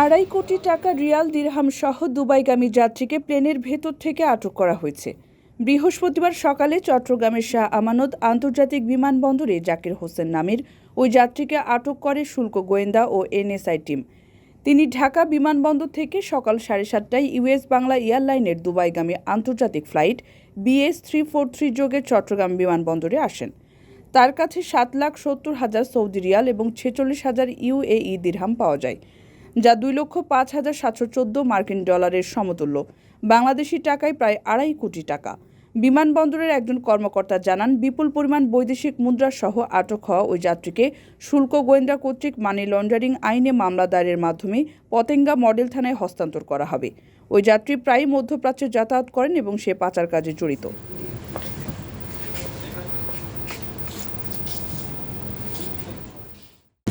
আড়াই কোটি টাকা রিয়াল দিরহাম সহ দুবাইগামী যাত্রীকে প্লেনের ভেতর থেকে আটক করা হয়েছে। বৃহস্পতিবার সকালে চট্টগ্রামের শাহ আমানত আন্তর্জাতিক বিমানবন্দরে জাকির হোসেন নামের ওই যাত্রীকে আটক করে শুল্ক গোয়েন্দা ও এনএসআই টিম। তিনি ঢাকা বিমানবন্দর থেকে সকাল সাড়ে সাতটায় ইউএস বাংলা এয়ারলাইনের দুবাইগামী আন্তর্জাতিক flight BS three four three যোগে চট্টগ্রাম বিমানবন্দরে আসেন। তার কাছে সাত লাখ সত্তর হাজার সৌদি রিয়াল এবং ছেচল্লিশ হাজার ইউএই দিরহাম পাওয়া যায়। যা দুই লক্ষ পাঁচ হাজার সাতশো চোদ্দ মার্কিন ডলারের সমতুল্য। বাংলাদেশি টাকায় প্রায় আড়াই কোটি টাকা। বিমানবন্দরের একজন কর্মকর্তা জানান, বিপুল পরিমাণ বৈদেশিক মুদ্রা সহ আটক হওয়া ওই যাত্রীকে শুল্ক গোয়েন্দা কর্তৃক মানি লন্ডারিং আইনে মামলা দায়েরের মাধ্যমে পতেঙ্গা মডেল থানায় হস্তান্তর করা হবে। ওই যাত্রী প্রায়ই মধ্যপ্রাচ্যে যাতায়াত করেন এবং সে পাচার কাজে জড়িত।